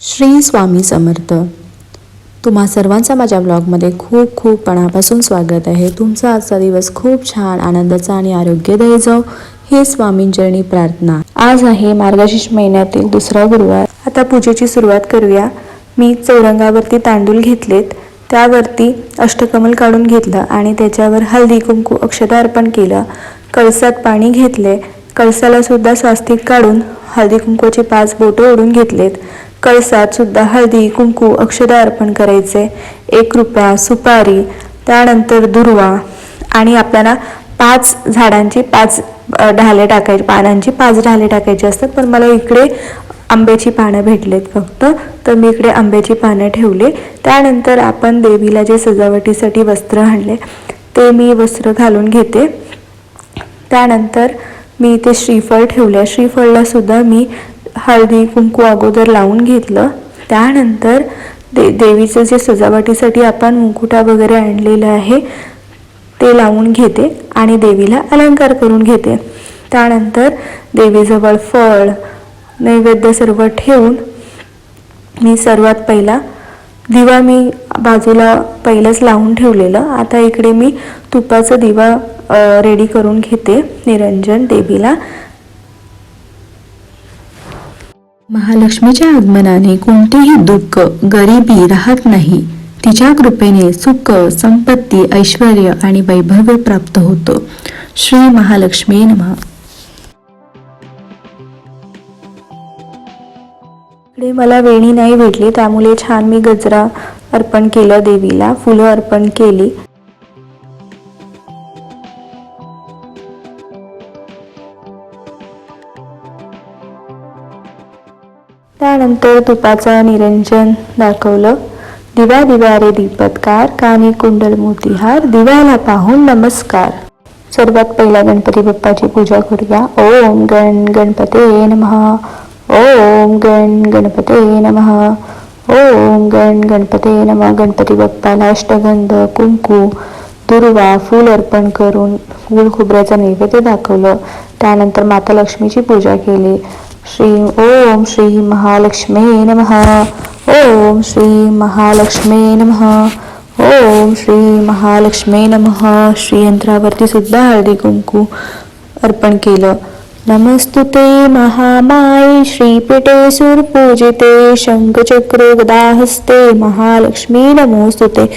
श्री स्वामी समर्थ. तुम्हा सर्वांचा माझ्या ब्लॉगमध्ये खूप खूप मनापासून स्वागत आहे. तुमचा आजचा दिवस खूप छान आनंदाचा आणि आरोग्यदायी जाऊ हे स्वामींचरणी प्रार्थना. आज आहे मार्गशीर्ष महिन्यातील दुसरा गुरुवार. आता पूजेची सुरुवात करूया. मी चौरंगावरती तांदूळ घेतलेत. त्यावरती अष्टकमल काढून घेतलं आणि त्याच्यावर हळदी कुंकू अक्षता अर्पण केलं. कळसात पाणी घेतले. कळसाला सुद्धा स्वास्तिक काढून हळदी कुंकूचे पाच बोटं ओढून घेतलेत. कळसात सुद्धा हळदी कुंकू अक्षदा अर्पण करायचे. एक रुपया सुपारी त्यानंतर दुर्वा आणि आपल्याला पाच झाडांची पाच ढाले टाकायचे पानांची पाच ढाले टाकायचे असतात. पण मला इकडे आंब्याची पानं भेटलेत फक्त. तर मी इकडे आंब्याची पानं ठेवले. त्यानंतर आपण देवीला जे सजावटीसाठी वस्त्र आणले ते मी वस्त्र घालून घेते. त्यानंतर मी इथे श्रीफळ ठेवले. श्रीफळला सुद्धा मी हळदी कुंकू अगोदर लावून घेतलं. त्यानंतर दे देवीचं जे सजावटीसाठी आपण मुकुटा वगैरे आणलेलं आहे ते लावून घेते आणि देवीला अलंकार करून घेते. त्यानंतर देवीजवळ फळ नैवेद्य सर्व ठेवून मी सर्वात पहिला दिवा मी बाजूला पहिलंच लावून ठेवलेलं. आता इकडे मी तुपाचा दिवा रेडी करून घेते निरंजन देवीला. महालक्ष्मीच्या आगमनाने कोणतेही दुःख गरिबी राहत नाही. तिच्या कृपेने सुख संपत्ती ऐश्वर आणि वैभव प्राप्त होतं. श्री महालक्ष्मी नमः. इकडे मला वेणी नाही भेटली त्यामुळे छान मी गजरा अर्पण केलं देवीला फुलं अर्पण केली. त्यानंतर तुपाचं निरंजन दाखवलं. दिव्या दिव्या रे दीपत्कार कानी कुंडल मोतीहार दिव्याला पाहून नमस्कार. सर्वात पहिला गणपती बाप्पाची पूजा करूया. ओम गण गणपते नम. ओम गण गणपते नमः. ओम गण गणपते नम. गणपती बाप्पाला अष्टगंध कुंकू दुर्वा फूल अर्पण करून गुळ खोबऱ्याचं नैवेद्य दाखवलं. त्यानंतर माता लक्ष्मीची पूजा केली. श्री ओम श्री महालक्ष्मी नमः। ओम श्री महालक्ष्मी नमः। ओम श्री महालक्ष्मी नमः। श्रीयंत्रावरती सुद्धा हळदी कुंकू अर्पण केलं. नमस्तुते महामाई श्रीपीठे सुरपूजिते शंखचक्र गदाहस्ते महालक्ष्मी नमोस्तुते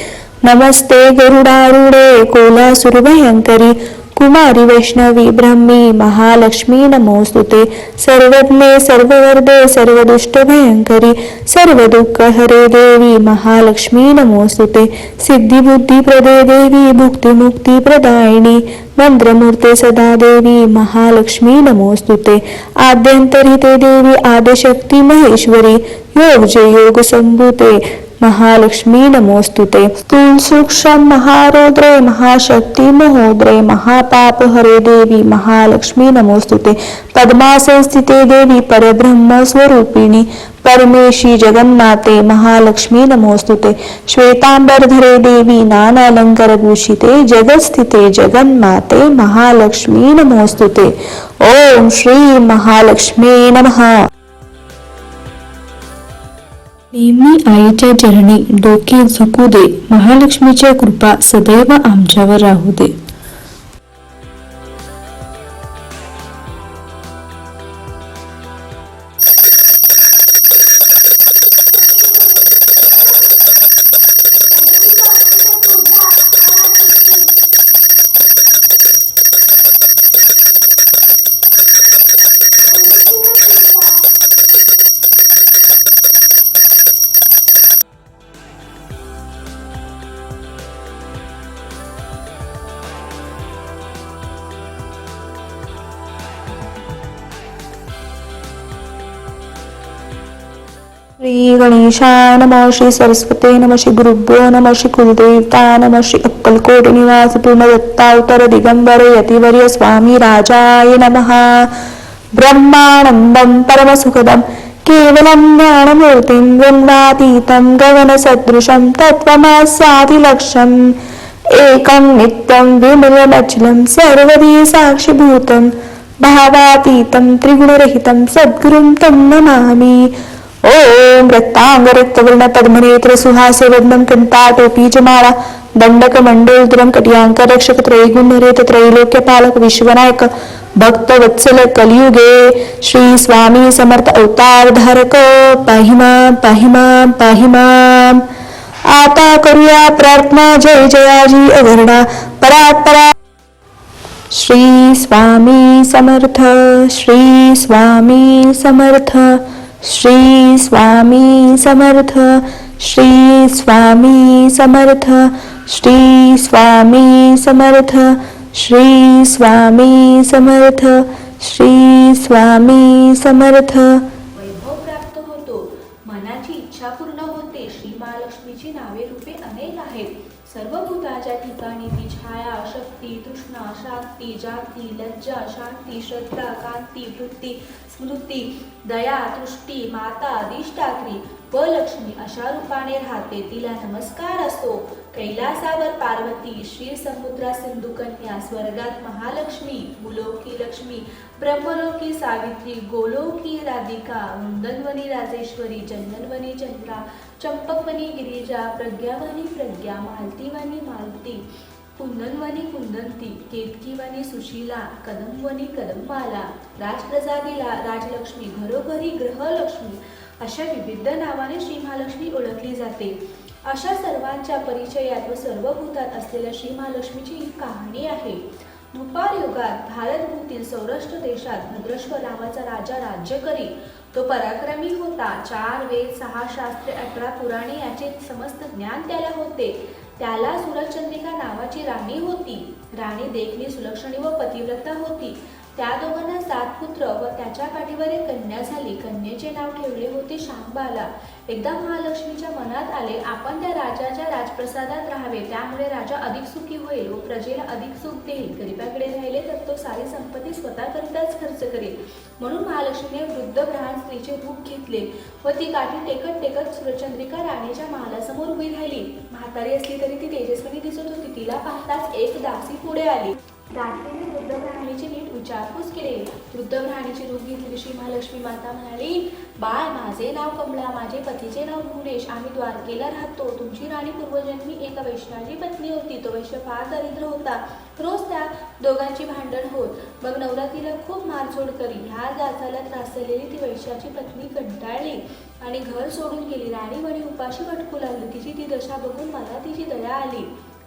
नमस्ते गरुडारुडे कोलासुरभयंकरी कुमारी वैष्णवी ब्रह्मी महालक्ष्मी नमोस्तुते. सर्वज्ञे सर्ववर्धे सर्वदुष्ट भयंकरी सर्व दुःख हरे देवी महालक्ष्मी नमोस्तुते. सिद्धिबुद्धी प्रदे देवी भुक्तिमुक्ती प्रदायिनी मंत्रमूर्ते सदा देवी महालक्ष्मी नमोस्तुते. आद्यंतरिते देवी आदशक्ती महेश्वरी योग जे योग संभूते महालक्ष्मी नमोस्तुते स्थूल सूक्ष्म महारौद्रे महाशक्ती महोद्रे महापाप हरे देवी महालक्ष्मी नमोस्तुते पद्मासन स्थिते देवी परब्रह्म स्वरूपिणी परमेशी जगन्नाते महालक्ष्मी नमोस्तुते श्वेतांबरधरे देवी नानालंकार भूषिते जगस्थिते जगन्माते महालक्ष्मी नमोस्तुते ओम श्री महालक्ष्मी नमः नेहमी आईच्या चरणी डोके झुकू दे. महालक्ष्मीच्या कृपा सदैव आमच्यावर राहू दे. श्री गणेशाय नम श्री सरस्वते नम श्री गुरुभ्यो नम श्री कुलदेवता नम श्री अक्कलकोट निवास पूर्ण दत्तावतर दिगंबर यतिवर्य स्वामी राजाय नमः। ब्रह्मानंदं परमसुखदं केवलं ज्ञानमूर्तिं द्वन्द्वातीतं गगनसदृशं तत्त्वमासादिलक्ष्यम् एकं नित्यं विमलमचलं सर्वदी साक्षिभूतं भावातीतं त्रिगुणरहितं सद्गुरुं तं नमामि। ओम रक्तांग रक्तवर्ण पद्मनेत्र सुहास्य वदनं कंटाटोपी जमाळा दंडक मंडोदरम कटियांक रक्षक त्रैगुण्यरेत त्रैलोक्य पालक विश्वनायक भक्त वत्सल कलियुगे श्री स्वामी समर्थ अवतार धारक पाहिमाम पाहिमाम पाहिमाम आता करूया प्रार्थना जय जयाजी अवर्णा परात परा श्री स्वामी समर्थ श्री स्वामी समर्थ श्री स्वामी समर्थ श्री स्वामी समर्थ श्री स्वामी समर्थ श्री स्वामी समर्थ श्री स्वामी समर्थ. वैभव प्राप्त होतो. मनाची इच्छा पूर्ण होते. श्री महालक्ष्मीची नावे रूपे अनेक आहेत. सर्व भूताच्या ठिकाणी माया शक्ती तृष्णा शांती जाती लज्जा शांती श्रद्धा कांती वृत्ती स्मृती दया तुष्टी माता अधिष्ठात्री व लक्ष्मी अशा रूपाने राहते. तिला नमस्कार असो. कैलासावर पार्वती श्री समुद्रा सिंधू कन्या स्वर्गात महालक्ष्मी भूलोकी लक्ष्मी ब्रह्मलोकी सावित्री गोलोकी राधिका वृंदनवनी राजेश्वरी चंदनवनी चंद्रा चंपकवनी गिरिजा प्रज्ञावनी प्रज्ञा मालतीवनी मालती कुंदनवनी कुंदंती केतकीवनी सुशीला कदमवनी कदममाला राजप्रसादीला राजलक्ष्मी घरोघरी ग्रहलक्ष्मी अशा विविध नावाने श्री महालक्ष्मी ओळखली जाते. अशा सर्वांच्या परिचयात व सर्व भूतात असलेल्या श्री महालक्ष्मीची ही कहाणी आहे. दुपार युगात भारतभूतील सौराष्ट्र देशात भद्रश्व नावाचा राजा राज्य करी तो पराक्रमी होता. चार वेद सहा शास्त्रे अठरा पुराणे याचे समस्त ज्ञान त्याला होते. त्याला सुरचंद्रिका नावाची राणी होती. राणी देखणी सुलक्षणी व पतिव्रता होती. त्या दोघांना सात पुत्र व त्याच्या पाठीवर एक कन्या झाली. कन्येचे नाव ठेवले होते शांबाला. एकदा महालक्ष्मीच्या मनात आले आपण त्या राजाच्या राजप्रसादात राहावे. त्यामुळे राजा अधिक सुखी होईल व प्रजेला अधिक सुख देईल. गरिबाकडे राहिले तर तो सारी संपत्ती स्वतःकरिताच खर्च करेल. म्हणून महालक्ष्मीने वृद्ध ब्राह्मण स्त्रीचे रूप घेतले व ती काठी टेकत टेकत सुरचंद्रिका राणीच्या महालासमोर उभी राहिली. म्हातारी असली तरी ती तेजस्विनी दिसत होती. तिला पाहताच एक दासी पुढे आली. रात्रीने वृद्ध विचारपूस केली वृद्ध राणीची रूप घेतली श्री महालक्ष्मी माता म्हणाली बाळ माझे नाव कमला माझे पतीचे नाव भुवनेश आम्ही द्वारकेला राहतो. तुमची राणी पूर्वजन्मी एका वैष्णवाची पत्नी होती. तो वैश्य फार दरिद्र होता. रोज त्या दोघांची भांडण होत. मग नवरात्रीला खूप मारझोड करी. ह्या जाचाला त्रासलेली ती वैश्याची पत्नी कंटाळली आणि घर सोडून गेली. राणी म्हणे उपाशी भटकू लागली. तिची ती दशा बघून मला तिची दया आली.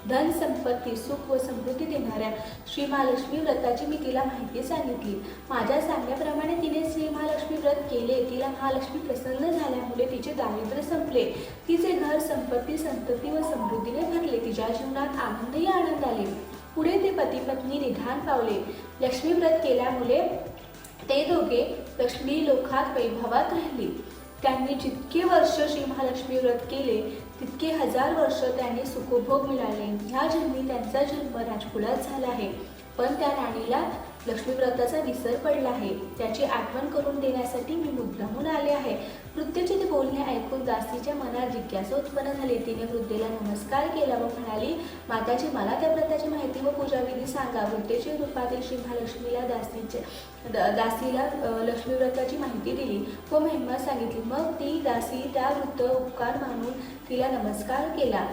धन संपत्ती सुख व समृद्धी देणाऱ्या श्री महालक्ष्मी व्रताची मी तिला माहिती सांगितली. माझ्या सांगण्याप्रमाणे तिने श्री महालक्ष्मी व्रत केले. तिला महालक्ष्मी प्रसन्न झाल्यामुळे तिचे दारिद्र्य संपले. तिचे घर संपत्ती संतती व समृद्धीने भरले. तिच्या जीवनात आनंदही आनंद आले. पुढे ते पती पत्नी निधान पावले. लक्ष्मी व्रत केल्यामुळे ते दोघे लक्ष्मी लोकात वैभवात राहिली. त्यांनी जितके वर्ष श्री महालक्ष्मी व्रत केले तितके हजार वर्ष त्यांनी सुखभोग मिळाले. ह्या जन्मी त्यांचा जन्म राजकुलात झाला आहे. पण त्या राणीला लक्ष्मीव्रताचा विसर पडला आहे. त्याची आठवण करून देण्यासाठी मी मुद्दामून आले आहे. वृद्धेचे ते बोलणे ऐकून दासीच्या मनात जिज्ञासा उत्पन्न झाली. तिने वृद्धेला नमस्कार केला व म्हणाली माताजी मला त्या व्रताची माहिती व पूजाविधी सांगा. वृद्धेचे रूपातील श्री महालक्ष्मीला दासीचे द- दासीला लक्ष्मीव्रताची माहिती दिली व महिमा सांगितली. मग ती दासी त्या वृद्ध उपकार मानून तिला नमस्कार केला.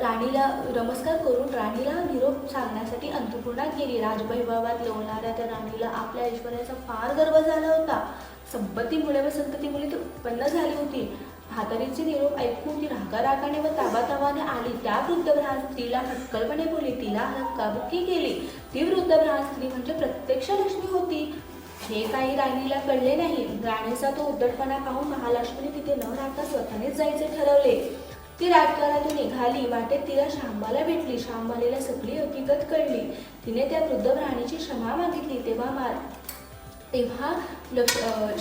राणीला नमस्कार करून राणीला निरोप सांगण्यासाठी अंतपुर्णात गेली. राजवैभवात लोळणाऱ्या त्या राणीला आपल्या ऐश्वर्याचा फार गर्व झाला होता. संपत्तीमुळे व संततीमुळे ती उत्पन्न झाली होती. म्हातारीचे निरोप ऐकून ती रागारागाने व ताबाताबाने आली. त्या वृद्ध ब्राह्मण स्त्रीला हक्कलपणे बोली तिला धक्काबुक्की केली. ती वृद्ध स्त्री म्हणजे प्रत्यक्ष लक्ष्मी होती. हे काही राणीला कळले नाही. राणीचा तो उद्धटपणा पाहून महालक्ष्मीने तिथे न राहता स्वतःनेच जायचे ठरवले. ती राजकारणातून निघाली वाटेत तिला शांबाला भेटली. शांबालेला सगळी हकीकत कळली. तिने त्या वृद्ध प्राणीची क्षमा मागितली तेव्हा मार तेव्हा लक्ष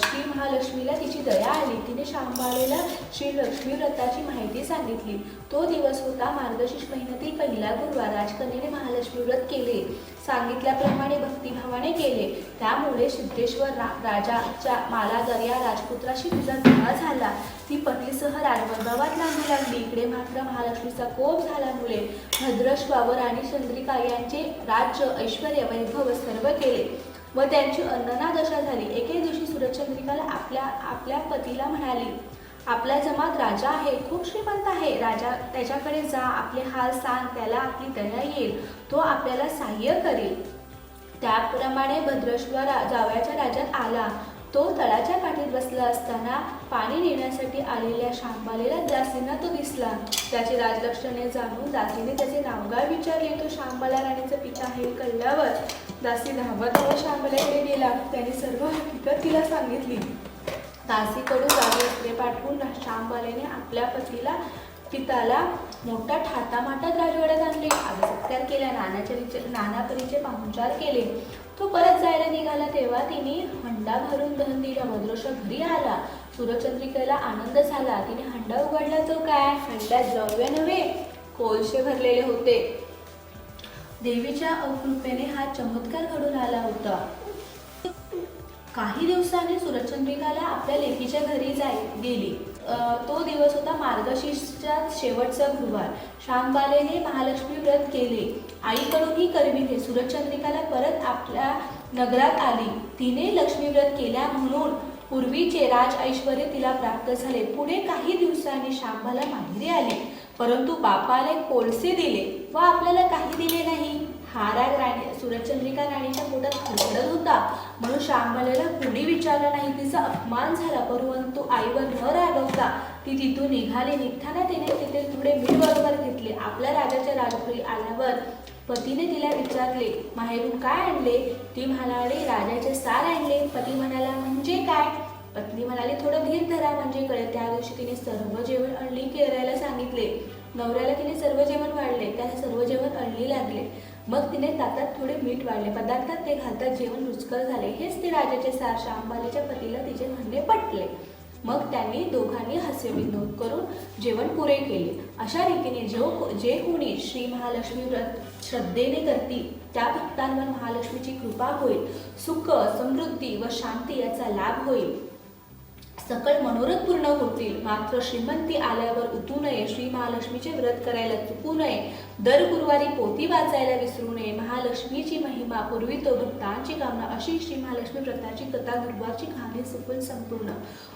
श्री महालक्ष्मीला तिची दया आली. तिने शांबाळेला श्री लक्ष्मी व्रताची माहिती सांगितली. तो दिवस होता मार्गशीर्ष महिन्यातील पहिला गुरुवार. राजकन्याने महालक्ष्मी व्रत केले. सांगितल्याप्रमाणे भक्तिभावाने केले. त्यामुळे सिद्धेश्वर रा राजाच्या मालादर या राजपुत्राशी तिचा विवाह झाला. ती पतीसह राजवैभवात नांदू लागली. इकडे मात्र महालक्ष्मीचा कोप झाल्यामुळे भद्रश्वावर आणि चंद्रिका यांचे राज्य ऐश्वर वैभव सर्व केले. व त्यांची अन्ननादशा झाली. एके दिवशी सूरजचंद्रिकाला आपल्या आपल्या पतीला म्हणाली आपला जमात राजा आहे खूप श्रीमंत आहे. राजा त्याच्याकडे जा आपले हाल सांग त्याला आपली दया येईल. तो आपल्याला सहाय्य करेल. त्याप्रमाणे भद्रेश्वर जावयाच्या राज्यात आला. तो तळाच्या काठीत बसला असताना पाणी नेण्यासाठी आलेल्या शांबालेला दासींना तो दिसला. त्याची राजलक्षणे जाणून दासीने त्याचे नावगाव विचारले. तो शांबाला राणीचा पिता आहे हे कळल्यावर दासी धावत धावत शांबाल्याकडे गेला. त्याने सर्व हकीकत तिला सांगितली. दासीकडून राजवस्त्रे पाठवून श्यामबालेने आपल्या पतीला पिताला मोठा ठाटामाटात राजवाड्यात आणले. आदसत्कार केला नानाचरीचे नानापरीचे पाहुणचार केले. तो परत जायला निघाला तेव्हा तिने हंडा भरून धन दिला. भद्रोष घरी आला. सूर्यचंद्रिकेला आनंद झाला. तिने हंडा उघडला. तो काय? हंड्यात द्रव्य नव्हे कोळशे भरलेले होते. देवीच्या अवकृपेने हा चमत्कार घडून आला होता. काही दिवसांनी सुरचंद्रिकाला आपल्या लेकीच्या घरी जाय गेली. तो दिवस होता मार्गशीर्षच्या शेवटचा गुरुवार. शांबालेने महालक्ष्मी व्रत केले. आईकडून ही करविले सुरचंद्रिकाला परत आपल्या नगरात आली. तिने लक्ष्मी व्रत केल्या म्हणून पूर्वीचे राज ऐश्वर तिला प्राप्त झाले. पुढे काही दिवसांनी शांबाला माहेरी आली. परंतु बापाने कोळसे दिले व आपल्याला काही दिले नाही. हा राग राणी सुरचंद्रिका राणीच्या पोटात खडखडत होता. म्हणून शांबालेला कुणी विचारलं नाही. तिचा अपमान झाला. परंतु आईवर न रागवता ती तिथून निघाली. निघताना तिने तिथे थोडे मीठ बरोबर घेतले. आपल्या राजाच्या राजपुरी आल्यावर पतीने तिला विचारले माहेरून काय आणले? ती म्हणाली राजाचे सार आणले. पती म्हणाला म्हणजे काय? पत्नी म्हणाली थोडं धीर धरा म्हणजे कळेल. त्या दिवशी तिने सर्व जेवण अळणी केरायला सांगितले. नवऱ्याला तिने सर्व जेवण वाढले. त्या सर्व जेवण अळणी लागले. मग तिने तातात थोडे मीठ वाढले. पदार्थात ते घालतात. जेवण रुचकर झाले. हेच ते राजाचे सार. शांबालीच्या पतीला तिचे म्हणणे पटले. मग त्यांनी दोघांनी हास्यविनोद करून जेवण पुरे केले. अशा रीतीने जो जे कोणी श्री महालक्ष्मी व्रत श्रद्धेने करतील त्या भक्तांवर महालक्ष्मीची कृपा होईल. सुख समृद्धी व शांती याचा लाभ होईल. सकळ मनोरथ पूर्ण होतील. मात्र श्रीमंती आल्यावर उतू नये श्री महालक्ष्मीचे व्रत करायला चुकू नये. दर गुरुवारी पोथी वाचायला विसरू नये. महालक्ष्मीची महिमा पूर्वी तो भक्तांची कामना अशी श्री महालक्ष्मी व्रताची कथा गुरुवारची कहाणी सफल संपूर्ण.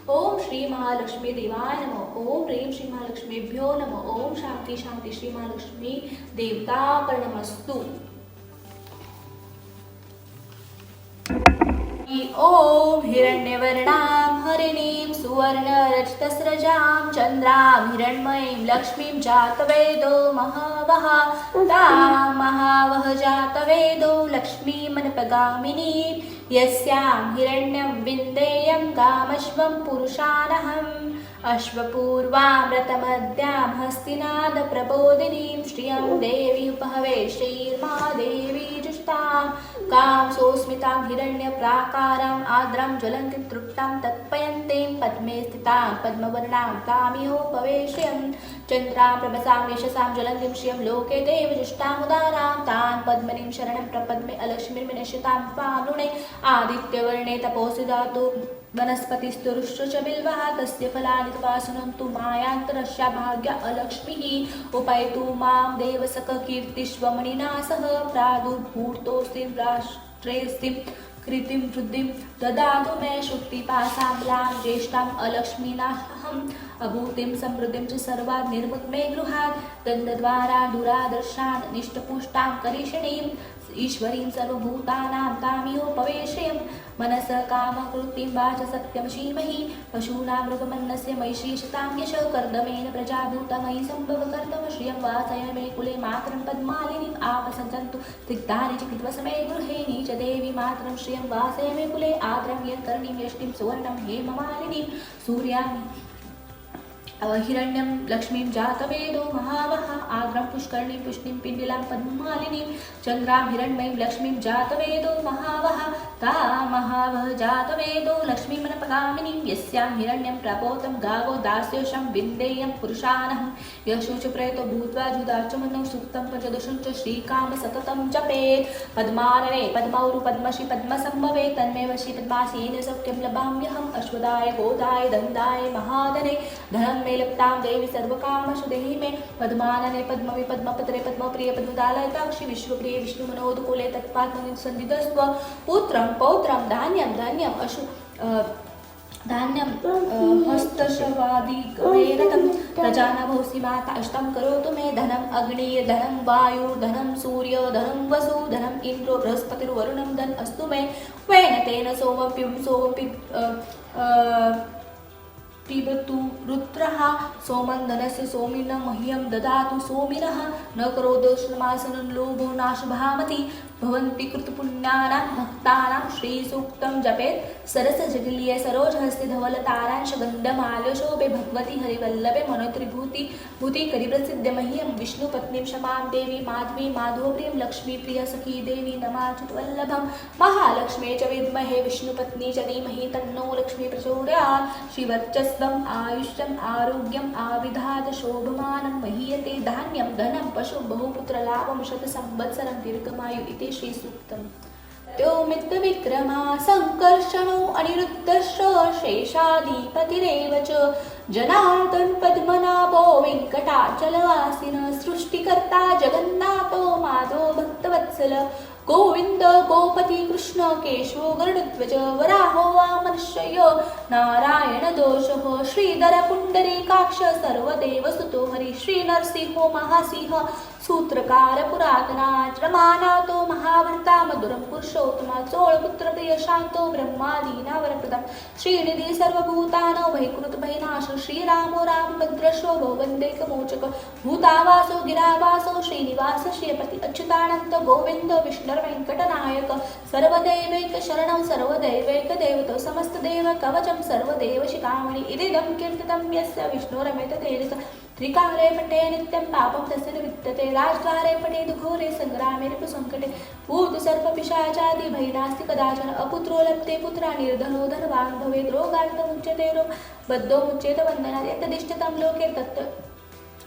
ओम श्री महालक्ष्मी देवाय नम. ओम रेम श्री महालक्ष्मीभ्यो नम. ओम शांती शांती श्री महालक्ष्मी देवता प्रणमस्तू ॐ हिरण्यवर्णां हरिणीं सुवर्णरजतस्रजां चन्द्रां हिरण्मयीं लक्ष्मीं जातवेदो महावः तां महावः जातवेदो लक्ष्मीमनपगामिनी यस्यां हिरण्यं विन्देयं कामश्वं पुरुषानहम् अश्वपूर्वामृतमद्यां हस्तिनादप्रबोधिनीं श्रियं देवी उपहवे श्रीमादेवी देवी कां सोऽस्मितां हिरण्यप्राकाराम् आद्रां ज्वलन्ति तृप्तां तत्पयन्तीं पद्मे स्थितां पद्मवर्णां तामिहोपवेश्यं चन्द्रां प्रभसां यशसां ज्वलन्तीं श्रियं लोके देवजुष्टामुदारां तान् पद्मनीं शरणं प्रपद्मे अलक्ष्मीर्मिनश्यतां पानुणे आदित्यवर्णे तपोसि दातु वनस्पतिस्तुरुश्च च बिल्वः तस्य फलानि तु मायान्तरस्या भाग्या अलक्ष्मीः। उपैतु मां देवसखकीर्तिष्वमणिना सह प्रादुर्भूतोऽस्ति राष्ट्रेऽस्ति कृतिं वृद्धिं ददातु मे शुक्तिपासाम्लां ज्येष्ठाम् अलक्ष्मीनाहम् अभूतिं समृद्धिं च सर्वात् निर्मुत् गृहात्। दन्तद्वारा दुरादर्शान् निष्ठपुष्टां करिषणीम्। ईश्वरीं सर्वभूतानां तामिहोपवेशयं मनस कामकृतिं वाच सत्यं श्रीमहि। पशूनां मृगमन्नस्य मैशीषतां यश कर्दमेन प्रजाभूतमयि सम्भव कर्तम श्रियं वासय मे कुले मातरं पद्मालिनीम् आपसन्तु तिक्तानि च कृत्वसमे गृहे च देवी मातरं श्रियं वासय मे कुले। आद्रं यत्कर्णीं यष्टिं सुवर्णं हेममालिनीं सूर्यामि हिरण्यं लक्ष्मीं जातवेदो महावः आद्रं पुष्कर्णीं पुष्णीं पिण्डिलां पद्मालिनीं चन्द्रां हिरण्मयीं लक्ष्मीं जातवेदो महावः ता महावः जातवेदो लक्ष्मीमनपगामिनीं यस्यां हिरण्यं प्रपोतं गावो दास्योषं विन्देयं पुरुषानहं यशु च प्रयतो भूत्वा जुदाचमनौ सुक्तं पञ्चदशं च श्रीकाम सततं जपेत्। पद्मानने पद्मौरु पद्मश्री पद्मसम्भवे तन्मे वशी पद्मासीन सौख्यं लभाम्यहम् अश्वदाय गोदाय दन्दाय महादने धनं मे लप्तां देवी सर्वकामशु देहि मे पद्मानने पद्मवि पद्मपत्रे पद्मप्रिय पद्मदालयताक्षि विश्वप्रिय विष्णुमनोदकुले तत्पात्मनि सन्दितस्व पुत्रं पौत्रं धान्यं धन्यम् अशु धान्यं अ, हस्तशवादिकमेरतं प्रजानभोसि माता अष्टं करोतु मे धनम् अग्निय धनं वायु धनं सूर्य धनं वसु धनम् इन्द्रो बृहस्पतिर्वरुणं धन अस्तु मे वेन तेन सोमपि सोमपि पिबतु रुद्रः सोमं धनस्य सोमिनं मह्यं ददातु सोमिनः न करोदोषमासनं लोभो नाशभामति भवन्ति कृतपुण्यानां भक्तानां श्री सूक्तम जपेत। सरस जटिलिय सरोज हस्ते धवल तारांश गंध मालशोभे भगवती हरिवल्लभे मनोत्रिभूति। मह्यम विष्णु विष्णुपत्नीं क्षमां देवी माधवी माधवप्रियं लक्ष्मीप्रिय सखी देवी नमाच्युतवल्लभं महालक्ष्मी च विद्महे विष्णुपत्नी च धीमहि तन्नो लक्ष्मी प्रचोदयात् श्रीवर्चस्वम् आयुष्यम् आरोग्यम् आविधात शोभमानं महीयते धान्यं धनं पशु बहुपुत्रलाभं शतसंवत्सरं दीर्घमायु इति श्रीसूक्तम्। त्यो मित्रविक्रमा संकर्षणो अनिरुद्धश्च शेषाधिपतिरेव च जनार्दन पद्मनाभो वेङ्कटाचलवासिन सृष्टिकर्ता जगन्नाथो माधो भक्तवत्सल। गोविन्द गोपती कृष्ण केशो गरुडध्वज वराहो वामनशय नारायण दोषः श्रीधर पुण्डरीकाक्ष सर्वदेव सुतो हरि श्रीनरसिंहो महासिंह सूत्रकार पुरातनाच तो महाभर्ता मधुरं पुरुषोत्तमा चोळपुत्र प्रिय शांतो ब्रह्मादीना वरप्रदं श्रीनिधी सर्वभूतानो भयकृत भयनाश श्रीरामो रामभद्रशो भवन्दैकमोचक भूतावासो गिरावासो श्रीनिवास श्रीपति अच्युतानन्त गोविन्द विष्णुर्वेङ्कटनायक सर्वदैवैक शरणं सर्वदैवैक देवतो समस्तदेव कवचं सर्वदेव शिखामणि इदिदं कीर्तितं यस्य विष्णुरमित तेजस पटे नित्यं पापं तस्य न विद्यते राजद्वारे पटे दुघोरे सङ्ग्रामे रिपुसङ्कटे भूत सर्पपिशाचादि भयनास्ति कदाचन अपुत्रो लप्ते पुत्रा निर्धनो धनवान् भवेत् रोगान्तमुच्यते रोग बद्धो मुच्येत वन्दनात् यत्तदिष्टतं लोके तत्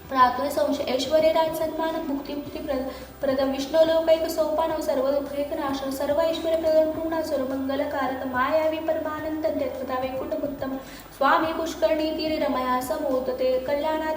प्रातः संशय. ऐश्वर्य राज सन्मानं मुक्ती मुक्ती प्रद प्रदम विष्णू लोकैक सोपानव सर्व दुःखैक नाश सर्व ऐश्वर्य प्रदम पूर्ण सर्वमंगलकारक मायावी परमानंद त्यक्ता वैकुंठमुत्तम स्वामी पुष्करणी तीर रमया समोतते कल्याणात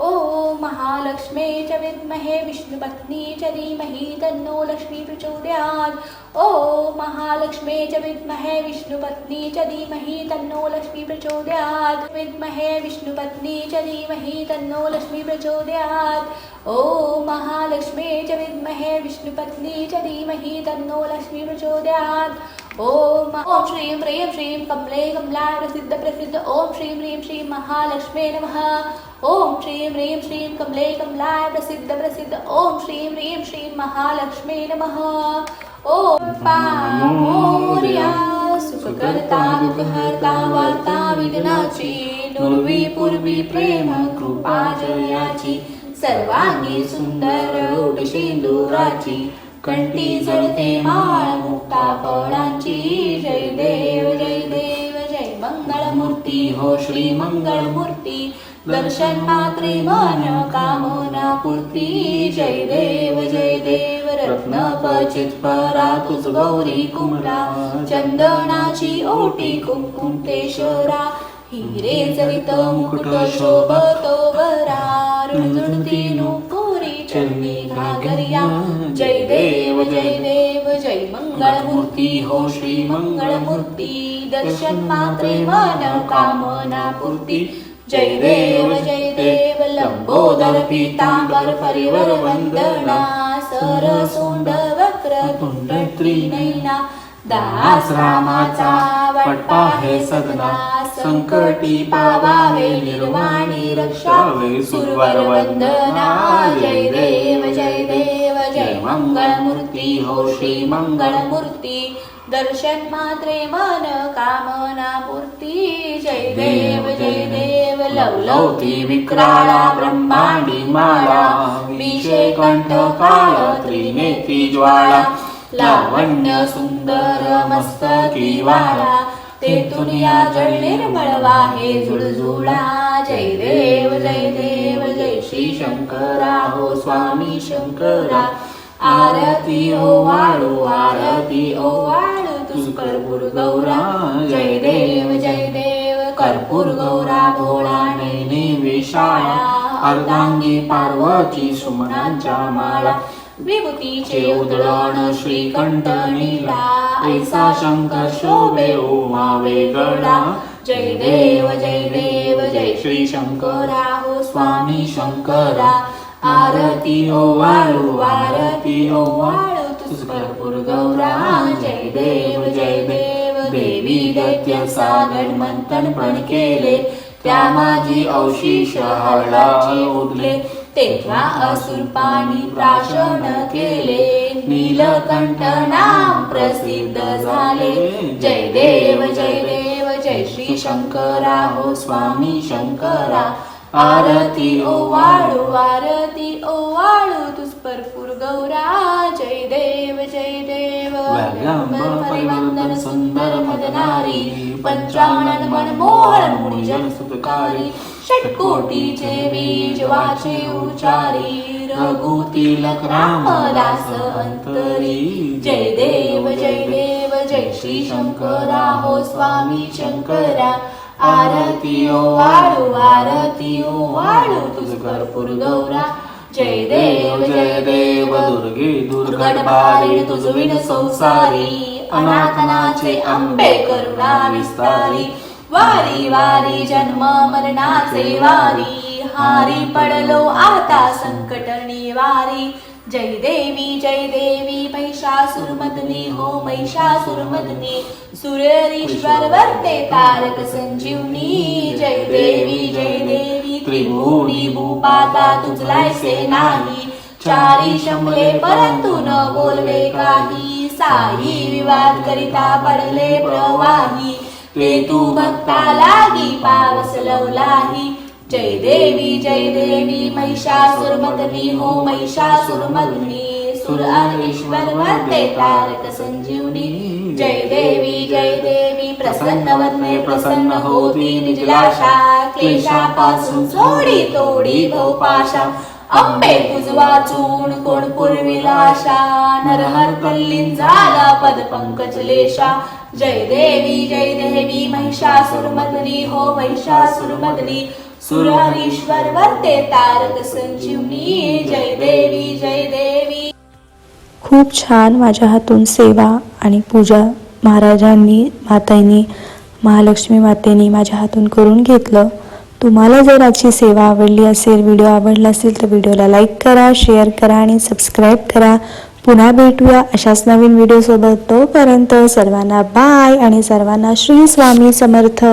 ॐ महालक्ष्मे च विद्महे विष्णुपत्नी च धीमहि तन्नो लक्ष्मी प्रचोदयात्। ॐ महालक्ष्मे च विद्महे विष्णुपत्नी च धीमहि तन्नो लक्ष्मी प्रचोदयात्। विद्महे विष्णुपत्नी च धीमहि तन्नो लक्ष्मी प्रचोदयात्। ॐ महालक्ष्मे च विद्महे विष्णुपत्नी च धीमहि तन्नो लक्ष्मी प्रचोदयात्। ॐ ॐ श्रीं ह्रीं श्रीं कमले कमला प्रसिद्ध प्रसिद्ध। ॐ श्रीं ह्रीं श्रीं महालक्ष्मे नमः। ओम श्रीं ह्रीं श्रीं कमले कमलाय प्रसिद्ध प्रसिद्ध। ओम श्रीं ह्रीं श्रीं महालक्ष्मी नमः। ॐ पामोर्या सुखकर्ता दुःखहर्ता वार्ता विघ्नाची नुर्वी पूर्वी प्रेम कृपा जयाची सर्वांगी सुंदर सिंदुराची कंठी जडते माळ मुक्ता फळांची जय देव जय देव जय मंगळमूर्ती हो श्री मंगळमूर्ती दर्शन मात्रे मन कामना पूर्ती। जय देव जय देव रत्न पचित परा तुझ गौरी कुमरा चंदनाची ओटी कुंकुम तेशरा हिरे जरित मुकुट शोभतो वरा। रुणझुणती नुपुरी चरणी घागरिया। जय देव जय देव जय मंगळमूर्ती हो श्री मंगळमूर्ती दर्शन मात्रे मन कामना पूर्ती। जय देव जय देव लंबोदर पीतांबर परिवर वंदना सरसोंड वक्र तुंड त्रिनयना दास रामाचा वटपा हे सदना संकटी पावावे निर्वाणी रक्षावे सुरवर वंदना जय देव जय देव जय मंगळमूर्ती हो श्री मंगळमूर्ती दर्शन मात्रे मन कामना मूर्ती जय देव जय देव लवलवती विक्राळा ब्रह्मांडी माळा विषय कंठ काळ त्रिनेत्री ज्वाळा लावण्य सुंदर मस्तकी वाळा तेथून या जळ निर्मळवा हे जुळजुळा. जय देव जय देव जय श्री शंकरा. हो स्वामी शंकरा. आरती ओ वाळू आरती ओ वाळू. तुझ कर्पूर गौरा. जय देव जय देव. कर्पूर गौरा भोळा नैने विशाळा अर्धांगी पार्वती सुमनांच्या माळा. विभूतीचे उदळण श्रीकंठ नीला. ऐसा शंकर शोभे उमा वेगळा। जय देव जय देव जय श्री शंकरा। हो स्वामी शंकरा। आरती ओ वाळू आरती हो, ओ वाळू तुझ भरपूर गौरा। जय देव जय देव देवी दैत्य सागर मंथन पण केले। त्या माझी अवशिष हळाची उडले तेव्हा असुर पाणी प्राशन केले. नीलकंठ नाम प्रसिद्ध झाले. जय देव जय देव जय श्री शंकरा. हो स्वामी शंकरा. आरती ओवाळू आरती ओवाळू तुस्परपूर गौरा जय देव जय देव. परिवंदन सुंदर मदनारी पंचानन मनमोहन मुनिजन सुखकारी षटकोटीचे बीज वाचे उचारी रघु तिलक रामदास अंतरी. जय देव जय देव जय श्री शंकरा हो स्वामी शंकरा. आरतीयो वाळू आरतीयो वाळू तुझ कर्पूर गौरा जय देव जय देव दुर्गे दुर्गट बारीड तुझ संसारी अनाथनाचे आंबे करुणा विस्तारी वारी वारी जन्म मरणाचे वारी हारी पडलो आता संकट वारी जय देवी जय देवी महिषासुरमदनी हो महिषासुरमदनी सूर्यरीश्वर वर्ते तारक संजीवनी जय देवी जय देवी त्रिभुवनी भूपाता तुझलायसे नाही चारी शमले परंतु न बोलवे काही साई विवाद करिता पडले प्रवाही ते तू भक्ता लागी पावस लवलाही जय देवी जय देवी महिषासुरमदनी हो महिषासुरमदनी सुर आणि ईश्वर वर्ते तारक संजीवनी। जय देवी जय देवी प्रसन्न वदने प्रसन्न होती निजलाशा क्लेशापासून सोडी तोडी भोपाशा अंबे कुजवा वाचून कोण पूर्विलाशा नरहर पल्लीन झाला पद पंकज लेशा। जय देवी जय देवी महिषासुरमदनी हो महिषासुरमदनी। सुरारीश्वर वर्ते तारक संजीवनी जय देवी जय देवी. खूप छान माझ्या हातून सेवा आणि पूजा महाराजांनी मातांनी महालक्ष्मी मातेने माझ्या हातून करून घेतलं. तुम्हाला जर आजची सेवा आवडली असेल व्हिडिओ आवडला असेल तर व्हिडिओला लाईक करा शेअर करा आणि सबस्क्राईब करा. पुन्हा भेटूया अशाच नवीन व्हिडिओसोबत. तोपर्यंत सर्वांना बाय आणि सर्वांना श्री स्वामी समर्थ.